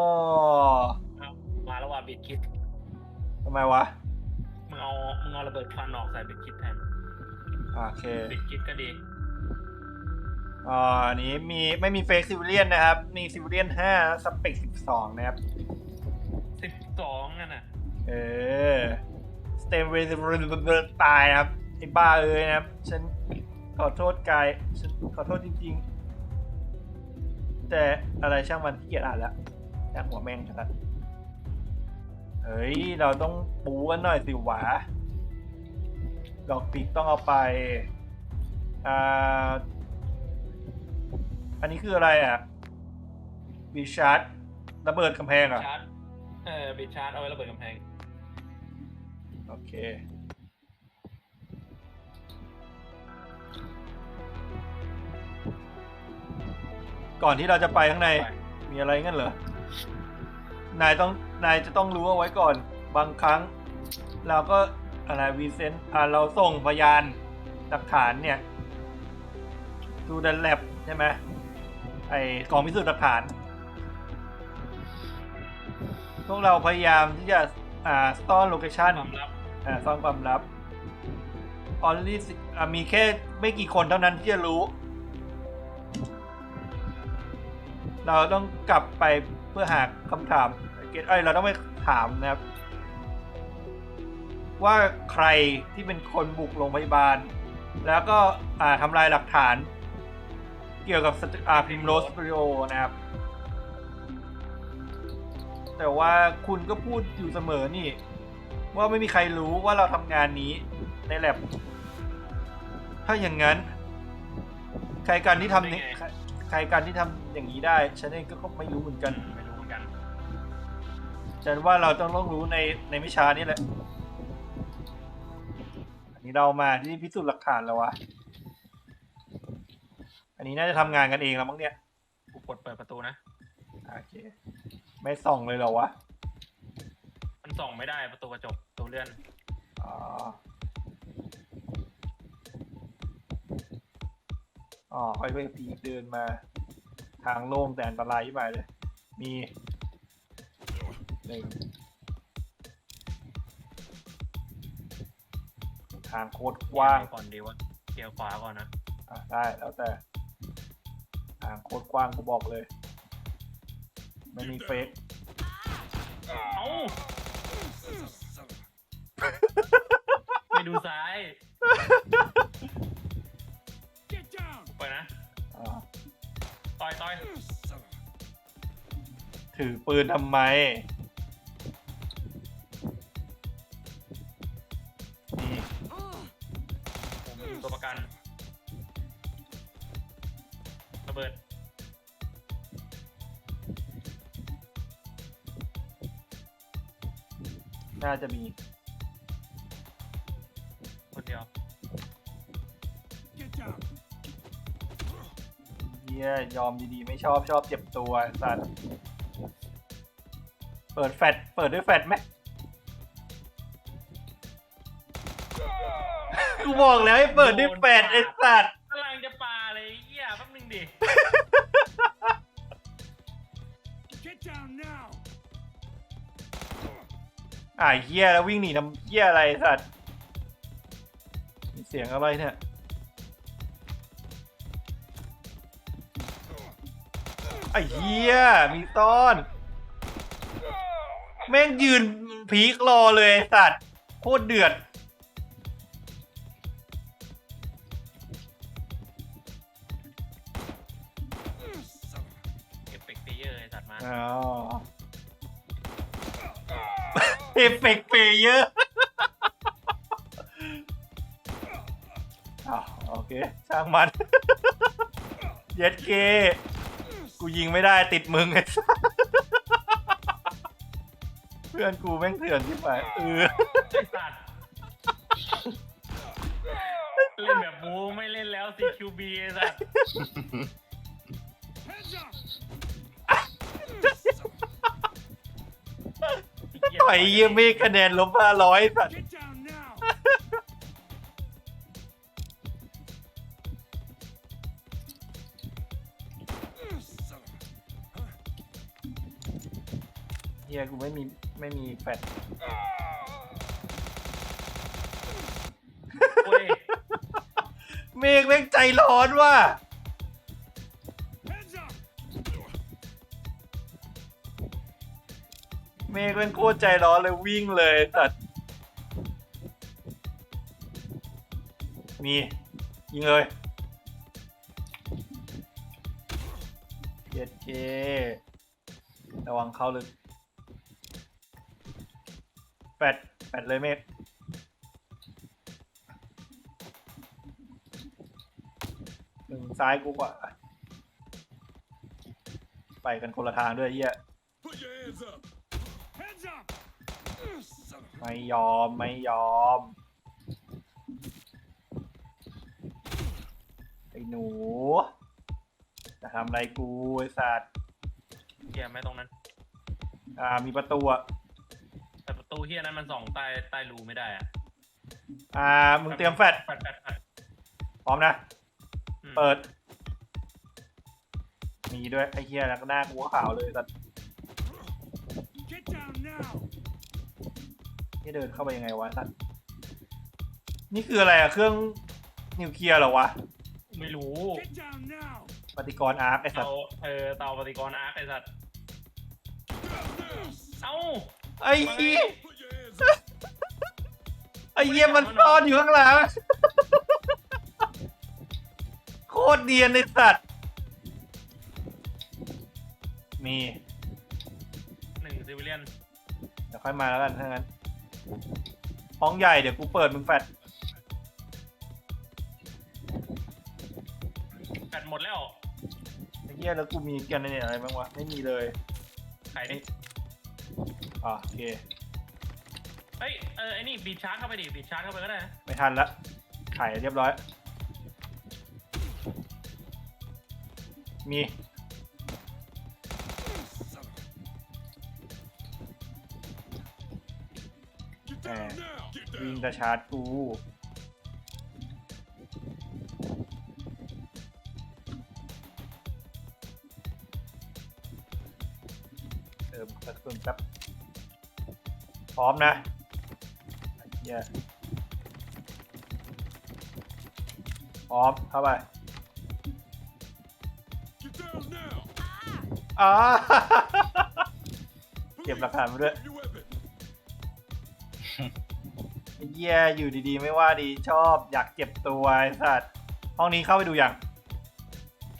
อ๋อเอามาแล้วว่าบิดคิดทำไมวะ มึงเอามึงเอาระเบิดควันออกใส่บิดคิดแทนอ่าโอเคบิดคิดก็ดีอ่าอันนี้มีไม่มีเฟกซิวิเลียนนะครับ มีซิวิเลียนห้าสเปกสิบสองนะครับ สิบสองนั่นน่ะเออสเตมเวสตายนะครับไอ้บ้าเอ้ยนะครับ ฉันขอโทษกาย ฉันขอโทษจริง ๆ แต่อะไรช่างมันที่เกียจอ่านแล้ว ช่างหัวแม่งครับเฮ้ย เราต้องปูกันหน่อยสิหวะดอกปีกต้องเอาไปอ่าอันนี้คืออะไรอะบีชาร์ดระเบิดกำแพงเหรอะ ชาร์จเออบิดชาร์จเอาไว้ระเบิดกำแพง โอเค ก่อนที่เราจะไปข้างใน ไป มีอะไรงั้นเหรอ นายต้องนายจะต้องรู้เอาไว้ก่อน บางครั้ง เราก็อะไรวีเซนอ่าเราส่งพยานหลักฐานเนี่ยดูดันแลบใช่ไหมไอกองพิสูจน์หลักฐาน พวกเราพยายามที่จะอ่าซ่อนโลเคชันความลับอ่าซ่อนความลับออลลี่มีแค่ไม่กี่คนเท่านั้นที่จะรู้ เราต้องกลับไป เพื่อหาคำถามเกตเอ้ยเราต้องไปถามนะครับ ว่าใครที่เป็นคนบุกโรงพยาบาล แล้วก็อ่าทำลายหลักฐาน เกี่ยวกับสตอ่าพิมโรสปริโอนะครับ แต่ว่าคุณก็พูดอยู่เสมอนี่ ว่าไม่มีใครรู้ว่าเราทำงานนี้ในแลบถ้าอย่างนั้น ใครกันที่ทำเนี่ยใครใครกันที่ทำอย่างนี้ได้ ฉันเองก็ไม่รู้เหมือนกักัน ฉันว่าเราต้องต้องรู้ในในไม่ช้านี่แหละ อันนี้เรามาที่พิสูจน์หลักฐานแล้ววะ อันนี้น่าจะทำงานกันเองแล้วมั้งเนี่ย กูกดเปิดประตูนะ โอเค ไม่ส่องเลยเหรอวะ มันส่องไม่ได้ประตูกระจกตัวเลื่อน อ๋อ อ๋อค่อยไปผีเดินมา ทางโล่งแต่อันตรายที่ไปเลย มี หนึ่งทางโคตรกว้างก่อนดีวะเกียร์ขวาก่อนนะอะได้แล้วแต่ ทางโคตรกว้างกูบอกเลย ไม่มีเฟกเอ้าไม่ดูซ้ายไปนะอ่าต่อยต่อยถือปืนทำไม น่าจะมีคนเดียวเฮียยอมดีๆ ไม่ชอบชอบเจ็บตัวไอ้สัตว์เปิดแฟลชเปิดด้วยแฟลชไหมกูบอกแล้วให้เปิดด้วยแฟลชไอ้สัตว์ อ่าเฮียแล้ววิ่งหนีทำเฮียอะไรไอ้สัตว์มีเสียงอะไรเนี่ยไอ้เฮียมีต้อน แม่งยืนพีครอเลยไอ้สัตว์โคตรเดือดเก็บเฟกเตเยอร์ไอ้สัตว์มาอ๋อ เอฟเฟกต์เพลเยอร์อ้าวโอเค ช่างมัน เย็ดเกกูยิงไม่ได้ติดมึงไอ้สัสเพื่อนกูแม่งเถื่อนที่ไหนเออไอ้สัตว์เล่นแบบบูไม่เล่นแล้ว CQB ไอ้สัตว์ ต่อยเยี่ยมไม่คะแนนลบห้าร้อยสัตว์ Get down now! ฮียกูไม่มีไม่มีแฟดโอ้ยเมฆแม่งใจร้อนว่ะ เมฆแม่งโคตรใจร้อนเลยวิ่งเลยตัดมียิงเลยเย็ดเกระวังเข้าลึกแปดแปดเลยเมฆหนึ่งซ้ายกูกว่า ไปกันคนละทางด้วยเหี้ย Put your hands up! ไม่ยอม ไม่ยอม ไอ้หนู จะทำอะไรกูไอ้สัตว์เฮียไม่ตรงนั้น อ่า มีประตูอะแต่ประตูเฮียนั้นมันส่องใต้ใต้รูไม่ได้อะอ่า มึงเตรียมแฟดแฟดแฟดแฟดพร้อมนะ อืม เปิด มีด้วย ไอ้เหี้ยแล้วก็หน้ากูก็ขาวเลยสัตว์ Get down now! นี่เดินเข้าไปยังไงวะสัตว์นี่คืออะไรอะเครื่องนิวเคลียร์เหรอวะ ไม่รู้ Get down now! ปฏิกรณ์อาร์คไอ้สัตเตาว์เออเตาปฏิกรณ์อาร์คไอสัตว์ เอ้า ไอ้เหี้ย Put your hands up! ไอ้เหี้ยมันซ่อนอยู่ข้างหลัง โคตรเดียนไอ้สัตว์ มีหนึ่งซิวิเลียนเดี๋ยวค่อยมาแล้วกันถ้างั้นห้องใหญ่เดี๋ยวกูเปิดมึงแฟดแฟดหมดแล้วไอ้เหี้ยแล้วกูมีกันในเนี่ยอะไรบ้างวะไม่มีเลยไข่ดิอ่าโอเคเฮ้ยเออไอ้นี่บีบชาร์จเข้าไปดิบีบชาร์จเข้าไปก็ได้นะไม่ทันละไข่เรียบร้อย มี a- Get Eh, down now! Get วิ่ง down! จะชาร์จกูเติมกระสุนแป๊บพร้อมนะไอ้เหี้ยพร้อมเข้าไป Get down now! อ่า Police, เก็บหลักฐานมาด้วย เหี้ยอยู่ดีๆ ไม่ว่าดีชอบอยากเจ็บตัวไอ้สัตว์ห้องนี้เข้าไปดูยัง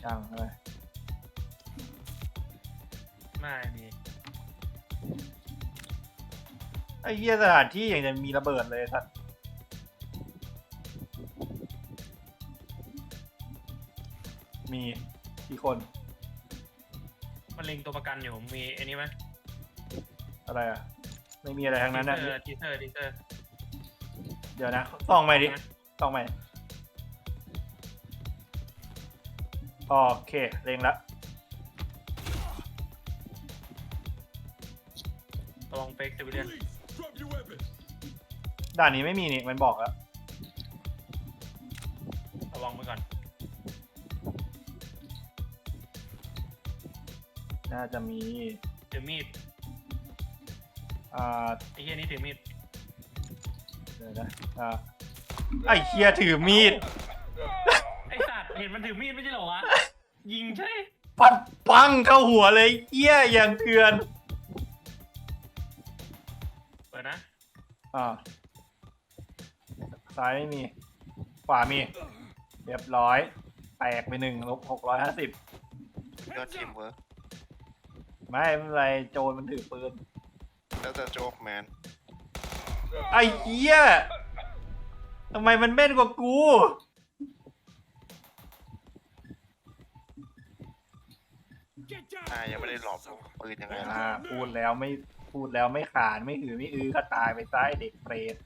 ช่างเลยไม่มีไอ้เหี้ยสถานที่อย่างจะมีระเบิดเลยไอ้สัตว์มีกี่คนมันเล็งตัวประกันอยู่มีไอ้นี่ไหมอะไรอะ ไม่มีอะไรทั้งนั้นนะ ทีเซอร์ทีเซอร์เดี๋ยวนะส่องใหม่ดิส่องใหม่ โอเค เล็งละระวังเฟกซิวิเลียน Police, drop your weapon. ด่านนี้ไม่มีนี่ มันบอกแล้ว ระวังไว้ก่อน น่าจะมี ถือมีด อ่าไอ้เฮียนี่ถือมีดเดี๋ยวนะอ่าไอ้เคียถือมีด ไอ้สัตว์เห็นมันถือมีดไม่ใช่เหรอวะ ยิงใช่ปัดปังเข้าหัวเลยเอี้ยอย่างเถื่อนเปิดนะอ่าซ้ายไม่มี ขวามี เรียบร้อย แตกไปหนึ่งลบหกร้อยห้าสิบยอด Heads ทีม up! เวิร์กไม่ไม่เป็นไรโจรมันถือปืน แล้วแต่โจ๊กแมน ไอ้เหี้ยทำไมมันแม่นกว่ากู Get down! อ่ายังไม่ได้หลอกผมปืนยังไงล่ะ อ่าพูดแล้วไม่พูดแล้วไม่ขานไม่หือไม่อือก็ตายไปซะไอ้เด็กเปรต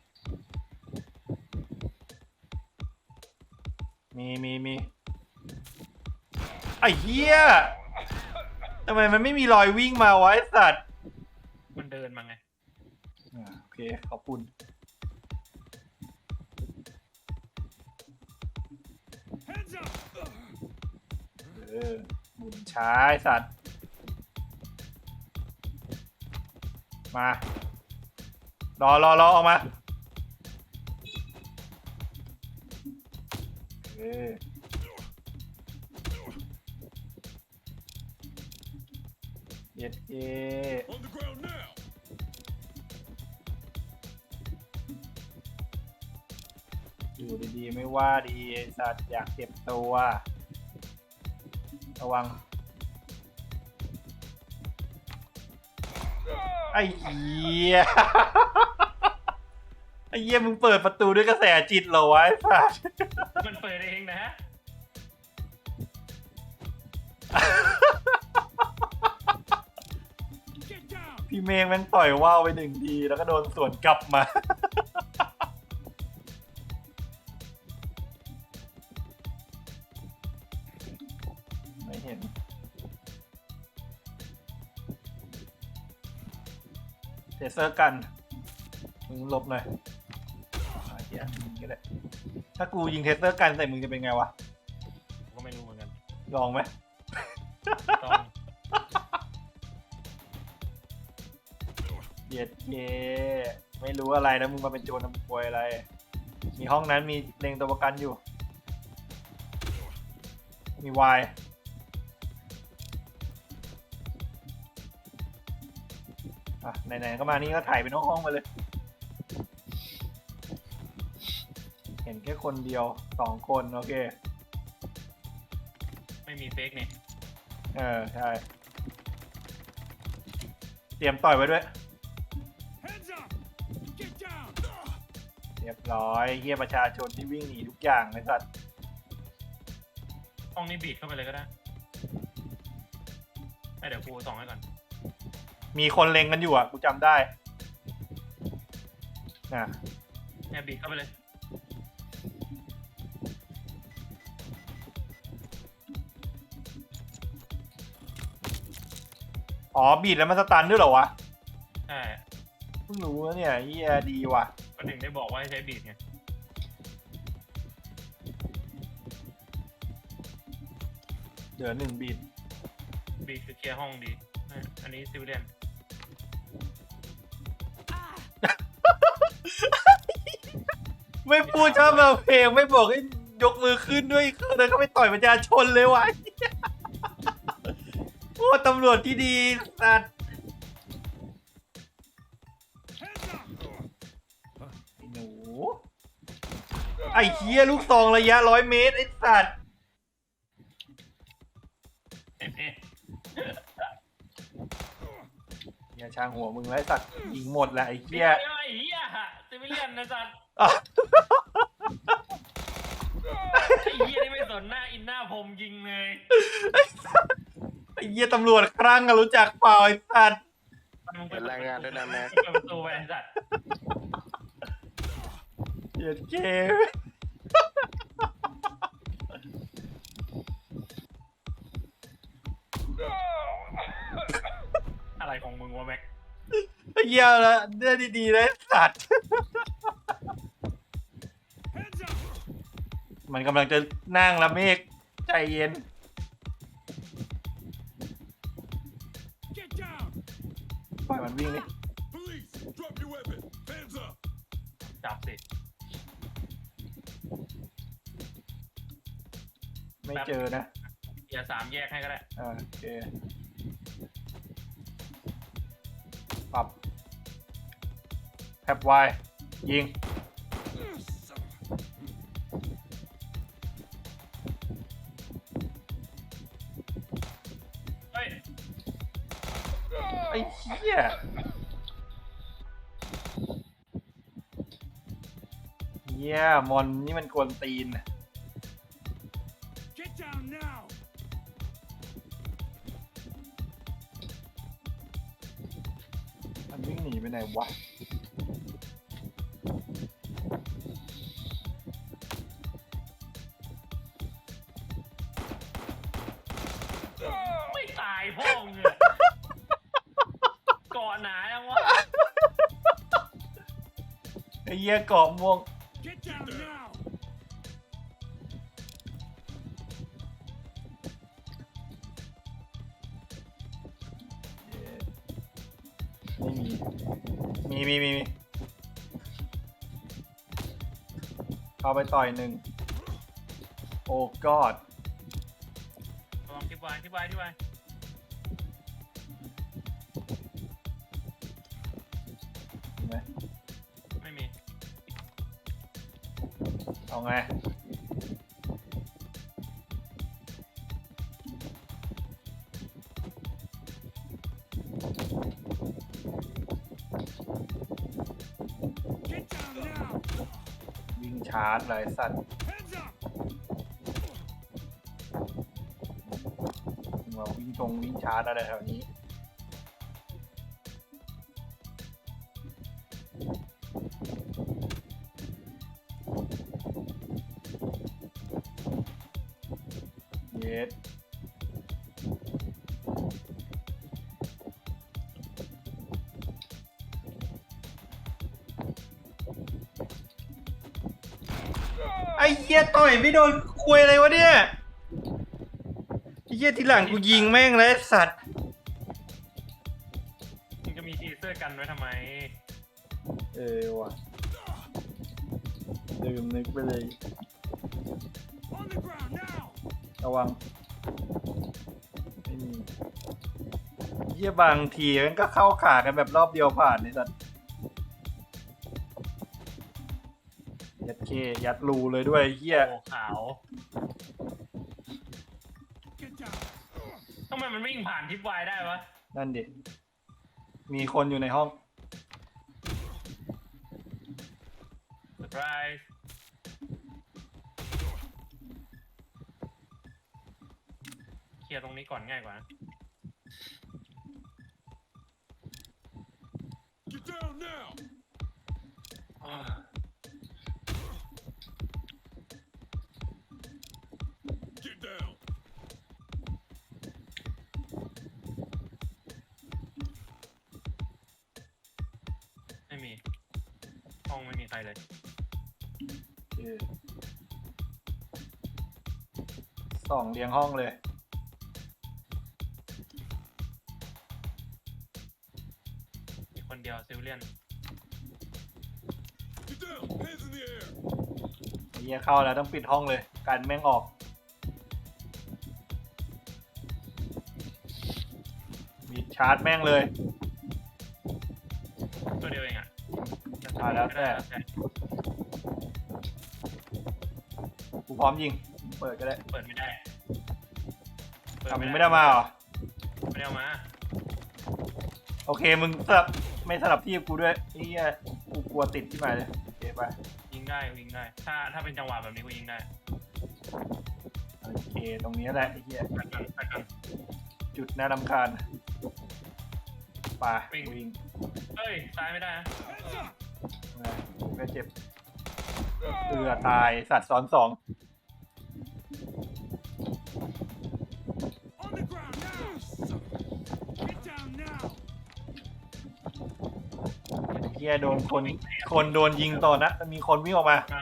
มีมีมีไอ้เหี้ยทำไมมันไม่มีรอยวิ่งมาวะไอ้สัตว์ มันเดินมาไงอ่าโอ เคขอบคุณ Heads up! เออหมุนช้าสัตว์ มา รอรอรอออกมา เออเย็ดเอ อยู่ดีๆ ไม่ว่าดีไอ้สัตว์อยากเก็บตัว ระวัง ไอ้เหี้ย ไอ้เหี้ยมึงเปิดประตูด้วยกระแสจิตเหรอวะไอ้สัตว์ มันเปิดเองนะฮะ Get down. พี่เมงแม่งต่อยว่าวไปหนึ่งทีแล้วก็โดนสวนกลับมา เทเซอร์กันมึงหลบหน่อยอะเดี๋ยวยิงก็ได้ถ้ากูยิงเทเซอร์กันใส่มึงจะเป็นไงวะผมก็ไม่รู้เหมือนกันลองไหมต้องเย็ดเย่ไม่รู้อะไรนะมึงมาเป็นโจรทำควยอะไร มีห้องนั้นมีเลงตัวประกันอยู่ มีวาย อะไหนๆก็มานี่ก็ถ่ายเป็นห้องๆมาเลย เห็นแค่คนเดียวสองคน โอเค ไม่มีเฟกนี่เออ ใช่ เตรียมต่อยไว้ด้วย Hands up. Get down. เรียบร้อยเฮียประชาชนที่วิ่งหนีทุกอย่างเลยสัตว์ห้องนี้บีดเข้าไปเลยก็ได้ไม่เดี๋ยวกูส่องให้ก่อน มีคนเล็งกันอยู่อะกูจำได้น่ะเนี่ยบีดเข้าไปเลย อ๋อบีดแล้วมันสตันด้วยเหรอวะใช่เพิ่งรู้นะเนี่ยเฮียดีว่ะ ก็ถึงได้บอกว่าให้ใช้บีดไงเดี๋ยวหนึ่งบีดบีดคือเคลียร์ห้องดี อันนี้ซิวเลียนไม่พูดชอบมาเพลงไม่บอกให้ยกมือขึ้นด้วยคือเดินเข้าไปต่อยประชาชนเลยวะเหี้ยโอ้ตำรวจที่ดีสัตว์ไอ้ไอ้เฮียลูกซองระยะร้อยเมตร ไอ้สัตว์ ช่างหัวมึงไอ้สัตว์ยิงหมดแหละไอ้เฮีเฮียไอ้เฮียซิวิเลียนนะจันอะไอ้เฮียนี่ไม่สนหน้าอินหน้าผมยิงเลยไอ้เฮียตำรวจครั้งอะรู้จักเปล่าไอ้สัตว์มึงเป็นแรายงานด้วยนะแม่ประตูไปไอ้สัตว์เฮียเกม เฮียละเนื้อดีๆเลยไอ้สัตว์ Hands up. มันกำลังจะนั่งละเมฆใจเย็น Get down. ปล่อยมันวิ่งดิ Police, drop your weapon. Hands up. จับสิ ไม่เจอนะ อย่าสามแยกให้ก็ได้ อ่าโอเค แท็บวายยิง เฮ้ย ไอ้เหี้ยเหี้ยมอนนี่มันกวนตีน Get ม่วง Get down now. ไม่มี มีมีมีมีเข้าไปต่อยหนึ่ง โอ้กอดระวังทิปไว้ทิปไว้ทิปไว้เห็ เอาวิ่งชาร์จเลยสัตว์มาวิ่งชงวิ่งชาร์จอะไรแถวนี้ ดไอ้เหี้ยต่อยไม่โดนคุยอะไรวะเนี่ยไอ้เหี้ยทีหลังกูยิงแม่งเลยสัตว์ บางทีมันก็เข้าขากันแบบรอบเดียวผ่านไอ้สัตว์ยัดเคยัดรูเลยด้วยไอ้เหี้ยโอ้ขาว Get down! ทำไมมันวิ่งผ่านทิปไว้ได้วะ นั่นดิ มีคนอยู่ในห้องเซอร์ไพรส์เคลียร์ตรงนี้ก่อนง่ายกว่านะ down now! อ่า Get down! ไม่มี ห้องไม่มีใครเลยเออสองเรียงห้องเลย คนเดียวซิลเลียน Get down! Hands in the air! ไอ้เหี้ยเข้าแล้วต้องปิดห้องเลยกันแม่งออก มีชาร์จแม่งเลย ตัวเดียวเองอะอ่าแล้วแต่แต่กูพร้อมยิง เปิดก็ได้เปิดไม่ได้เปิอะมึงไม่ได้มาเหรอไม่ได้เอามา โอเค มึงสลับ ไม่สลับที่กับกูด้วยไอ้เหี้ยกูกลัวติดที่หมายเลยโอเคไปยิงได้ยิงได้ ถ้าถ้าเป็นจังหวะแบบนี้กูยิงได้โอเคตรงนี้แหละไอ้เหี้ยตัดกันตัดกัน จุดน่ารำคาญไปวิ่ง วิ่งเฮ้ยซ้ายไม่ได้นะ Hands up! นะไม่เจ็บเอือตายสัตว์ซ้อนสอง ยโดนคน คนโดนยิงต่อนะมีคนวิ่งออกมามา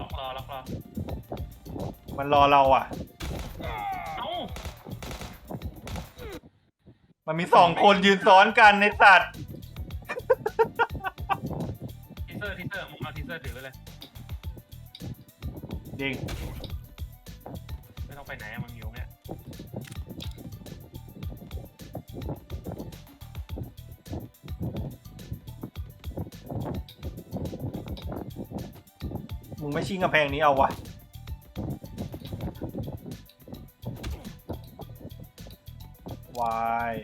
ล็อกรอล็อกรอมันรอเราอะ เอ้ามันมีสองคนยืนซ้อนกันในสัตว์ มึงไม่ชิงกำแพงนี้เอาวะวาย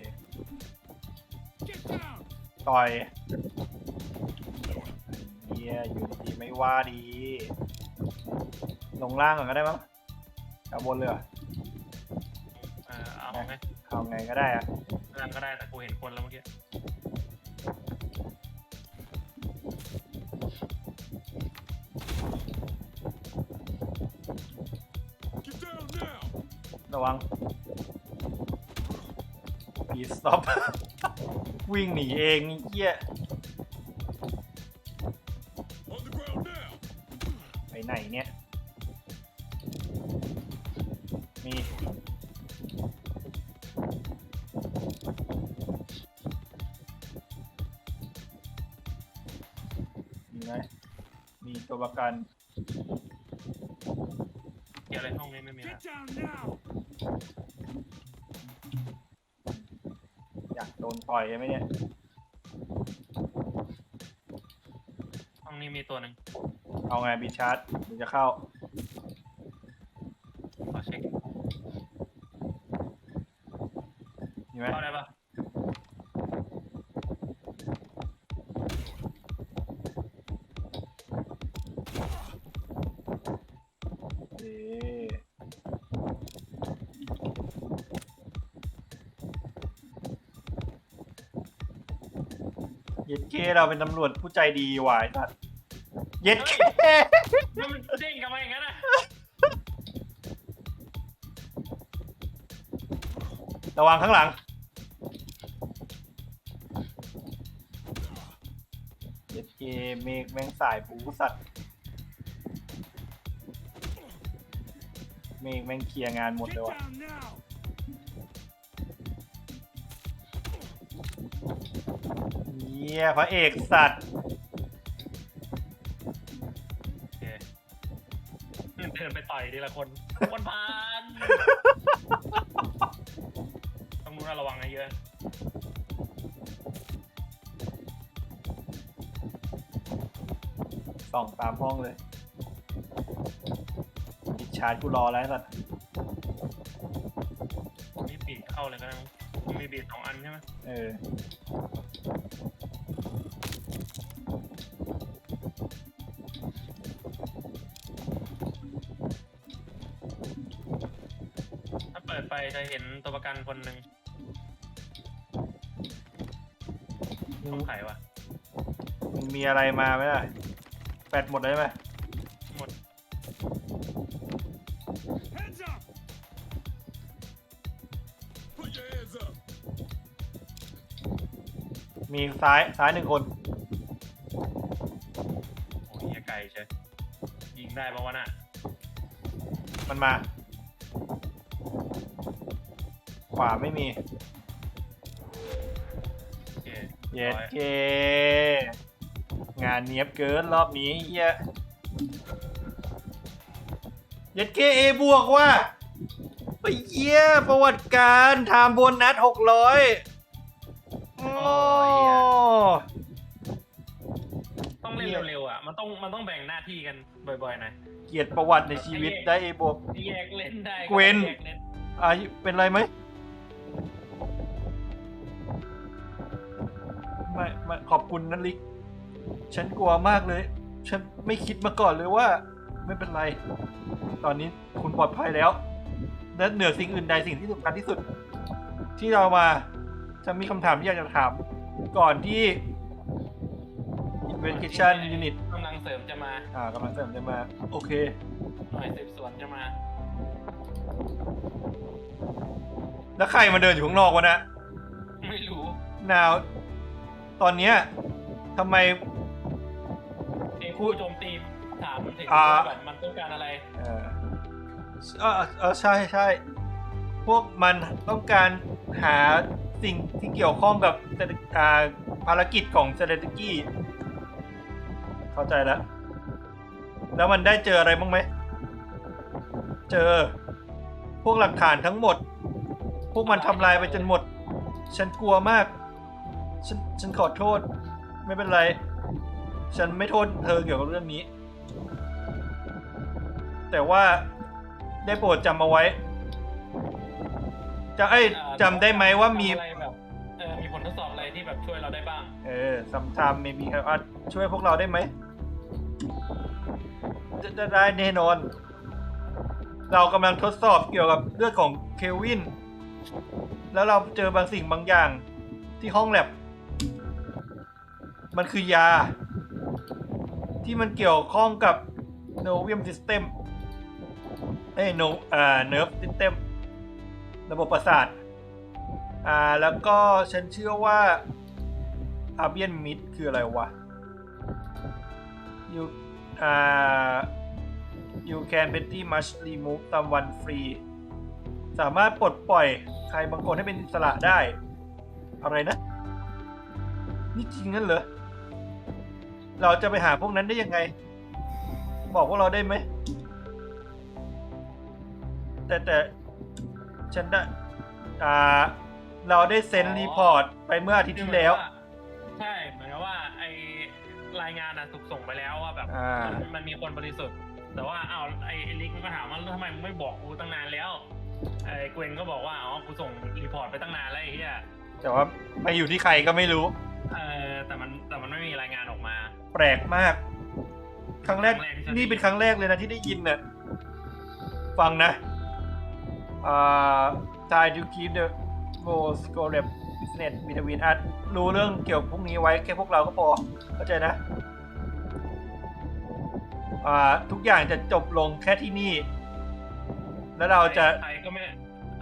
Get down! ต่อยเฮียอยู่ดีๆไม่ว่าดี ลงล่างก่อนก็ได้มั้งเอาบนเลยเหรอเออเอาไงเอาไงก็ได้อะนั่นก็ได้แต่กูเห็นคนแล้วเมื่อกี้ ระวังปีสต็อป วิ่งหนีเองเหี้ยไปไหนเนี่ยมีมีไหมมีตัวประกัน เกี่ยวอะไรห้องนี้ไม่มีละ อยากโดนต่อยใช่ไหมเนี่ยห้องนี้มีตัวหนึ่งเอาไงบีชาร์จหรือจะเข้า ย็ดเคเราเป็นตำรวจผู้ใจดีหวายสัตว์เย็ดเคแล้วมันเด้งกลับมาอย่างนั้นนะระวังข้างหลัง เย็ดเคเมฆแม่งสายปูสัตว์ เมฆแม่งเคลียร์งานหมด Get เลยว่ะ down now! เยี่ยพระเอกสัตว์โอเคเดินไปต่อยทีละคนคนพานต้องรู้นะระวังนะเยอะส่องตามห้องเลยปิดชาร์จกูรอแล้วไอ้สัตว์มีปีกเข้าเลยก็ได้มั้งมันมีบีดสองอันใช่ไหมเออ ถ้าเปิดไปจะเห็นตัวประกันคนหนึ่งต้องไขวะมันมีอะไรมาไหมล่ะแฟดหมดเลยไหม มีซ้ายซ้ายหนึ่งคน โอ้ยเหี้ยไกลใช่ยิงได้ปะวะน่ะมันมา ขวาไม่มี โอเคเย็ดร้อยเกงานเนียบเกินรอบนี้เฮียเย็ดเกเอบวกว่ะไปเยี่ยประวัติการไทม์โบนัสหกร้อย ต้องมันต้องแบ่งหน้าที่กันบ่อยๆหน่อยเกียรติประวัติในชีวิตได้เอบวก แยกเล่นได้เกวน แยกเล่นอายุเป็นไรไหมไม่ไม่ขอบคุณนะลิก ฉันกลัวมากเลย ฉันไม่คิดมาก่อนเลยว่า ไม่เป็นไร ตอนนี้คุณปลอดภัยแล้ว และเหนือสิ่งอื่นใดสิ่งที่สำคัญที่สุด ที่เรามาจะมีคำถามที่อยากจะถาม ก่อนที่ Investigation Unit กำลัง เสริมจะมาอ่ากำลังเสริมจะมา โอเค หน่วยสืบสวนจะมา แล้วใครมาเดินอยู่ข้างนอกวะนะไม่รู้นาว ตอนเนี้ยทำไมไอ้ผู้โจมตีถามถึงอ่า ว่าแบบมันต้องการอะไร เออเออเออใช่ใช่พวกมันต้องการหาสิ่งที่เกี่ยวข้องกับเศรษฐอ่าภารกิจของเซเลนกี้ เข้าใจแล้ว แล้วมันได้เจออะไรบ้างไหม เจอ พวกหลักฐานทั้งหมด พวกมันทำลายไปจนหมด ฉันกลัวมาก ฉันฉันขอโทษ ไม่เป็นไร ฉันไม่โทษเธอเกี่ยวกับเรื่องนี้ แต่ว่าได้โปรดจำเอาไว้ จะเอ้ยอ่าจำได้ไหมว่ามี อะไรแบบเออมีผลทดสอบอะไรที่แบบช่วยเราได้บ้าง เออซัมทามไม่มีใครว่าช่วยพวกเราได้ไหม จะได้แน่นอน เรากำลังทดสอบเกี่ยวกับเลือดของเควิน แล้วเราเจอบางสิ่งบางอย่างที่ห้องแลบ มันคือยา ที่มันเกี่ยวข้องกับโนเวียมซิสเต็มเอ้ยโนอ่าเนิร์ฟซิสเต็มระบบประสาท อ่า แล้วก็ฉันเชื่อว่าอาเบียนมิดคืออะไรวะ you อ่า you can pretty much remove someone free สามารถปลดปล่อยใครบางคนให้เป็นอิสระได้ อะไรนะ นี่จริงงั้นเหรอ เราจะไปหาพวกนั้นได้ยังไง บอกพวกเราได้ไหม แต่แต่ฉันได้อ่า เราได้เซ็นรีพอร์ตไปเมื่ออาทิตย์ที่แล้ว รายงานน่ะถูกส่งไปแล้วว่าแบบอ่ามั นมันมีคนบริสุทธิ์ แต่ว่าอ้าวไอไอ้ลิกมันก็ถามว่าแล้วทำไมมึงไม่บอกกูตั้งนานแล้วไอ้เกวนก็บอกว่าอ๋อกูส่งรีพอร์ตไปตั้งนานแล้วไอ้เหี้ยแต่ว่าไปอยู่ที่ใครก็ไม่รู้ เออแต่มันแต่มันไม่มีรายงานออกมา แปลกมาก ครั้งแรก ครั้งแรกที่ฉัน นี่เป็นครั้งแรกเลยนะที่ได้ยินน่ะฟังนะ อ่า try to keep the most correct business between us รู้เรื่องเกี่ยวกับพวกนี้ไว้แค่พวกเราก็พอ เข้าใจนะอ่า ทุกอย่างจะจบลงแค่ที่นี่ แล้วเราจะใครก็ไม่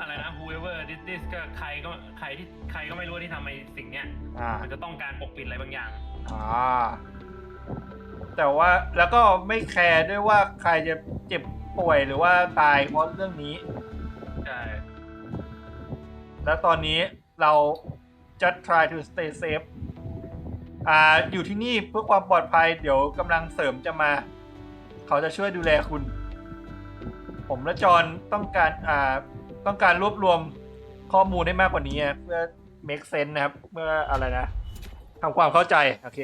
อะไรนะ whoever did this ก็ใครก็ใครที่ใครก็ไม่รู้ที่ทำไอ้สิ่งเนี้ยอ่ามันจะต้องการปกปิดอะไรบางอย่างอ่าแต่ว่าแล้วก็ไม่แคร์ด้วยว่าใครจะเจ็บป่วยหรือว่าตายเพราะเรื่องนี้ใช่แล้วตอนนี้เราจะ try to stay safe อ่าอยู่ที่นี่เพื่อความปลอดภัยเดี๋ยวกำลังเสริมจะมา เขาจะช่วยดูแลคุณ ผมและจอนต้องการอ่าต้องการรวบรวมข้อมูลให้มากกว่านี้เพื่อ make sense นะครับ เพื่ออะไรนะทำความเข้าใจ โอเค